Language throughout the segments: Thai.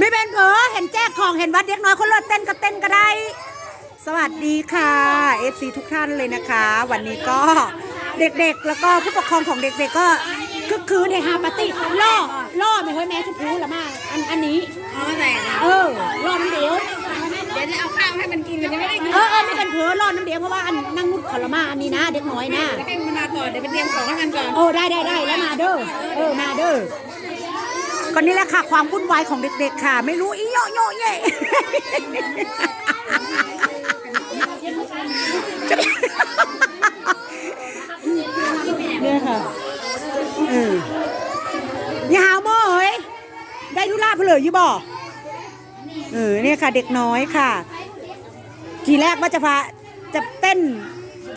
ไม่เป็นเผลอเห็นแจกของเห็นวัดเด็กน้อยคนเลิศเต้นก็เต้นก็ได้ สวัสดีค่ะ FC ทุกท่านเลยนะคะ วันนี้ก็เด็กๆ แล้วก็ผู้ปกครองของเด็ก ๆ ก็คึกคืนเฮฮาปาร์ตี้ล่อล่อไม่เฮ้ยแม่ชมพูละมาอันอันนี้เอามาใส่นะเออล่อน้ำเดียวเดี๋ยวจะเอาข้าวให้มันกินมันยังไม่ได้กินเออเออไม่เป็นเผลอล่อน้ำเดียวเพราะว่าอันนั่งนุดขอละมาอันนี้นะ เด็กน้อยนะแล้วให้มันมาก่อนเดี๋ยวไปเตรียมของให้มันก่อนโอ้ได้ได้ได้แล้วมาเด้อเออมาเด้อ ก็นี่แหละค่ะ ความวุ่นวายของเด็กๆค่ะ ไม่รู้อีโยโยเย่เนี่ยค่ะเอออย่าหาวโมเฮ้ยได้ธุระเพลออยู่บ่เออเนี่ยค่ะ เด็กน้อยค่ะ ทีแรกว่าจะพาจะเต้น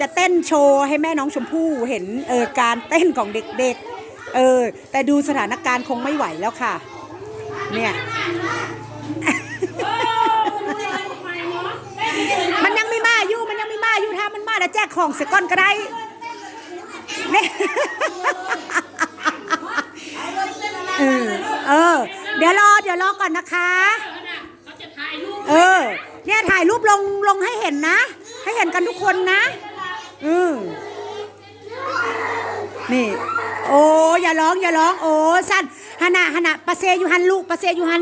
จะเต้นโชว์ให้แม่น้องชมพู่เห็นเออการเต้นของเด็กๆ เออ แต่ดูสถานการณ์คงไม่ไหวแล้วค่ะ เนี่ย มันยังไม่มาอยู่ มันยังไม่มาอยู่ถ้ามันมาแล้วแจกของเสก้อนก็ได้เนี่ยเออเออ เดี๋ยวรอ เดี๋ยวรอก่อนนะคะ เออ เนี่ยถ่ายรูปลงลงให้เห็นนะ ให้เห็นกันทุกคนนะ อืม นี่ โอ้อย่าร้องอย่าร้องโอ้สั้นฮานะฮานะปะเซยู่หันลูกปะเซยู่หัน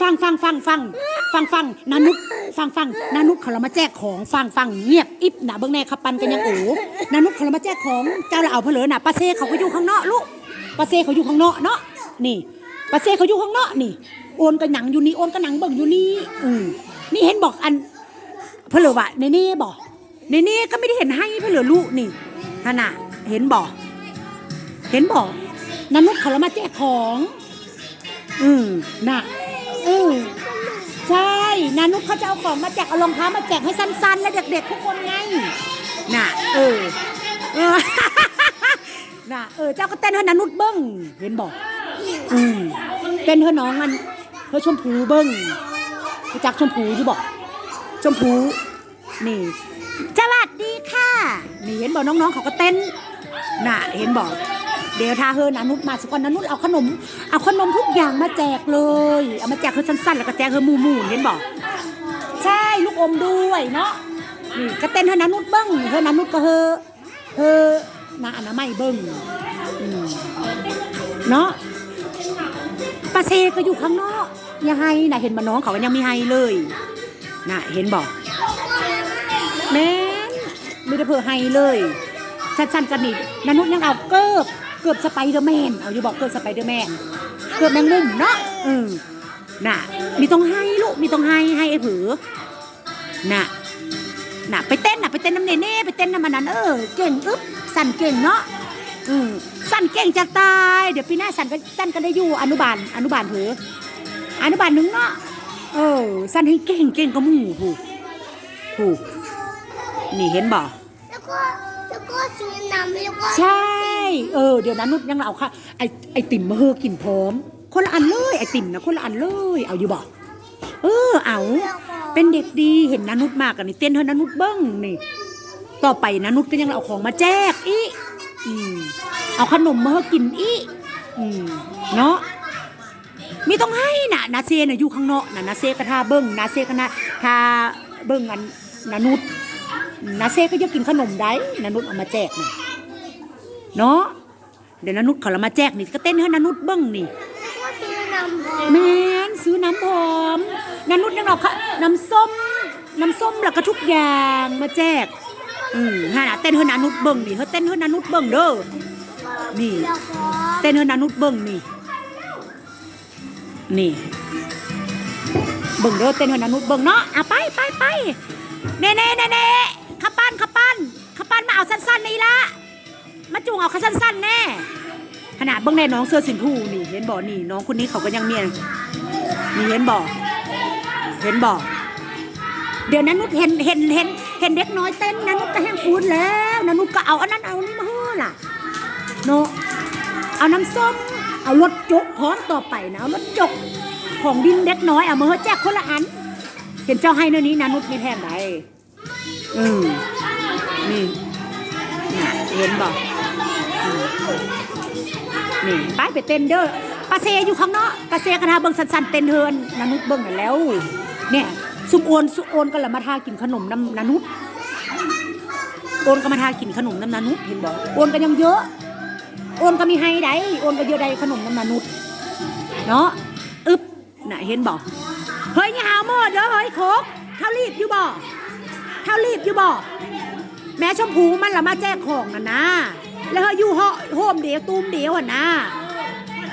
ฟังฟังฟังฟังฟังฟังนานุกฟังฟังนานุกเขาเรามาแจกของฟังฟังเงียบอิบหนะเบิ้งแน่ขับปันกันยังโอ้นานุกเขาเรามาแจกของเจ้าละเอาเพลอน่ะปะเซเขาก็อยู่ข้างนอกลูกปะเซเขาอยู่ข้างนอกเนาะนี่ปะเซเขาอยู่ข้างนอกนี่โอนกระหนังอยู่นี่โอนกระหนังเบิ่งอยู่นี่อืมนี่เห็นบอกอันเพลอวะในนี่บอกในนี่ก็ไม่ได้เห็นให้เพลอลูกนี่ฮะน่ะเห็นบอก เห็นบอกนันุษเขาเรามาแจกของ อืมน่ะอืมใช่นานุษเขาจะเอาของมาแจกเอารองเท้ามาแจกให้สั้นๆ และเด็กๆทุกคนไงน่ะเออเออน่ะเออเจ้าก็เต้นให้นานุษเบิ้งเห็นบอกอืมเต้นให้น้องอันเธอชมพูเบิ้งจักชมพูอยู่บอก ชมพูนี่สวัสดีค่ะนี่เห็นบอกน้องๆเขาก็เต้นน่ะเห็นบอก เดี๋ยวทาเฮอนานุษมาสกอนนานุษเอาขนม เอาขนมทุกอย่างมาแจกเลย เอามาแจกเธอสั้นๆ แล้วก็แจกเธอมู่ๆเห็นบอก ใช่ลูกอมด้วยเนาะนี่ก็เต้นเธอนานุษเบิ้งเธอนานุษก็เฮอเฮอนาอนามัยเบิ้งเนาะปาเซก็อยู่ข้างนอกอยังให้น่ะเห็นมาน้องเขาก็ยังไม่ให้เลยน่ะเห็นบอกแม่ไม่ได้เพื่อให้เลยชั้นๆกันนี่นานุษยังเอาเกิบ เกือบสไปเดอร์แมนเอาอยู่บอกเกือบสไปเดอร์แมนเกือบแมงมุมเนาะเออน่ะ มีต้องให้ลูกมีต้องให้ให้ไอ้ผือน่ะน่ะไปเต้นน่ะไปเต้นน้ำเนเน่ไปเต้นน้ำมันนั้นเออเก่งอึ๊บสั่นเก่งเนาะอืมสั่นเก่งจะตาย เดี๋ยวปีหน้าสั่นก็สั่นก็ได้อยู่อนุบาลอนุบาลผืออนุบาลหนึ่งเนาะเออสั่นให้เก่งเก่งก็มู่ผูกผูกนี่เห็นบ่แล้วก็ แล้วก็ซื้อน้ำแล้วก็ใช่ เออ เดี๋ยวนั้นนุชยังเอาค่ะ ไอไอติ่มมาเฮอกินพร้อม คนละอันเลยไอติ่มนะคนละอันเลย เอาอยู่บ่เออ เอา เป็นเด็กดีเห็นนานุชมากกันนี่เต้นเฮอนานุชเบิ้งนี่ ต่อไปนานุชก็ยังเอาของมาแจกอีอืมเอาขนมมาเฮอกินอีอืมเนาะมีต้องให้น่ะนาเซน่ะอยู่ข้างนอกน่ะนาเซก็ทาเบิ้งนาเซก็นะทาเบิ้งอันนานุช นาเซ่ก็จะกินขนมได้นานุษเอามาแจกเนาะเดี๋ยวนานุษเขาเรามาแจกนี่ก็เต้นให้นานุษเบิ้งนี่แมนซื้อน้ำหอมนานุษยังเอาค่ะน้ำส้มน้ำส้มแล้วก็ทุกอย่างมาแจก อืมฮะนะเต้นให้นานุษเบิ้งนี่เขาเต้นให้นานุษเบิ้งเด้อนี่เต้นให้นานุษเบิ้งนี่นี่เบิ้งเด้อเต้นให้นานุษเบิ้งเนาะอะไปไปไปเน่เน่เน่เน่ันมาเอาสั้นๆนี่ละมาจุงเอาแค่สั้นๆแน่ ขนาดเบิ้งแน่น้องเสื้อสินผู้นี่เห็นบ่นี่น้องคนนี้เขาก็ยังเมียนนี่เห็นบ่เห็นบ่เดี๋ยวนั้นนุชเห็นเห็นเห็นเห็นเด็กน้อยเต้นนั้นนุชก็แห้งฟูนแล้วนันนุชก็เอาอันนั้นเอานี่มาเฮ้อล่ะเนาะเอาน้ำส้มเอารถจกพร้อมต่อไปนะเอารถจกของดินเด็กน้อยเอามาเฮ้อแจกคนละอัน เห็นเจ้าให้เนื้อนี้นะนุชไม่แพงไดอืมนี่ น่ะเห็นบอกนี่ไปไปเต้นเด้อปาเซอยู่ข้างนอกปาเซกระทาเบิ่งสันๆเต้นเฮินนานุษเบิ่งนั่นแล้ว เนี่ยซุมโอนซุมโอนก็ละมาทากินขนมน้ำนานุษโอนก็มาทากินขนมน้ำนานุษเห็นบ่โอนก็ยังเยอะ โอนก็มีให้ได้โอนก็เยอะได้ขนมน้ำนานุษเนาะอึบน่ะเห็นบ่เฮ้ยนี่หาวหมดเด้อเฮ้ยโคกเท่ารีบอยู่บ่เท่ารีบอยู่บ่ แม่ชมพูมันละมาแจกของน่ะนะ แล้วเฮ้ยอยู่เหาะโฮมเดียวตูมเดียวอะนะ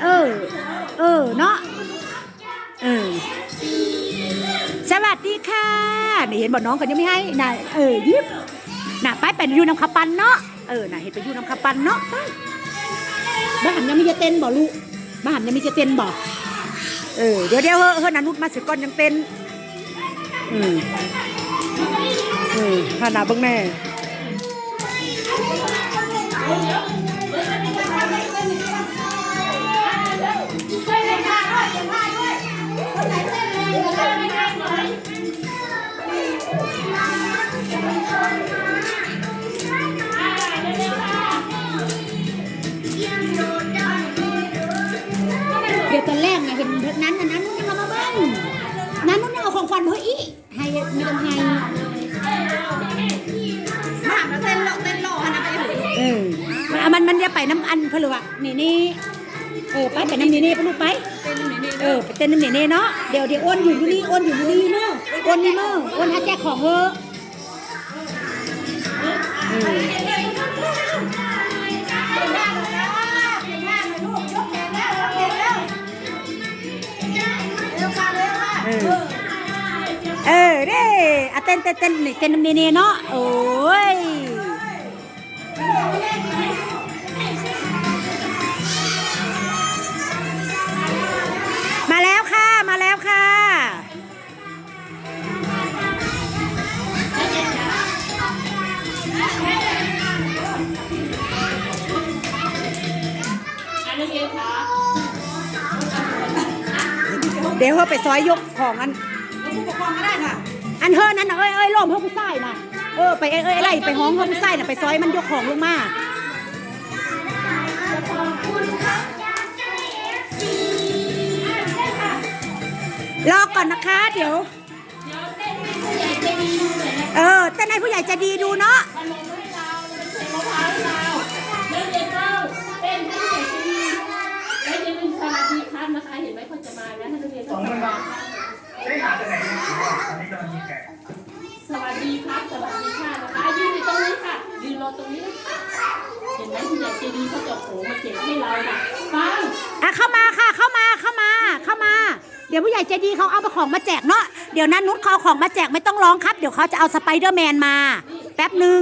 เออ เออเนาะเออสวัสดีค่ะนี่เห็นบอกน้องกันยังไม่ให้น่ะเออยิบน่ะไปเป็นอยู่น้ำขับปันเนาะเออน่ะเห็นไปอยู่น้ำขับปันเนาะไปบ้านยังมีจะเต้นบ่ลูกบ้านยังมีจะเต้นบ่เออเดี๋ยวเดี๋ยวเฮ้อเฮ้อนานุษมาสิก่อนยังเต้นอืมอืมฮานาเบิ่งแม่ เมันมันมันจะไปน้ำอันเพลือวะนี่นี่เออไปไปน้ำนี่นี่ไปลูกไปเต้นนี่นี่เออไปเต้นน้ำนี่นี่เนาะเดี๋ยวเดี๋ยวอ้วนอยู่อยู่นี่อ้วนอยู่อยู่นี่เนาะอ้วนนี่เนาะอ้วนหาแจกของเออเออเออเออเด้อะเต้นเต้นเต้นนี่เต้นน้ำนี่นี่เนาะโอ้ย เดี๋ยวเขาไปซอยยกของอันผู้ปกครองก็ได้ค่ะอันเฮอนั่นน่ะเอ้ยเอ้ยล้มเฮอผู้ใส่น่ะเออไปเอ้ยเอ้ยไล่ไปห้องเฮอผู้ใส่น่ะไปซอยมันยกของลงมารอก่อนนะคะ เดี๋ยว เออเต้นให้ผู้ใหญ่ใจะดีดูเนาะส เห็นไหมคุณยายเจดีเขาจะโผล่มาเก็บให้เราค่ะฟังอะเข้ามาค่ะเข้ามาเข้ามาเข้ามา เดี๋ยวผู้ใหญ่ใจดีเขาเอาของมาแจกเนาะเดี๋ยวนั้นนุชเขาเอาของมาแจกไม่ต้องร้องครับ เดี๋ยวเขาจะเอาสไปเดอร์แมนมา แป๊บหนึ่ง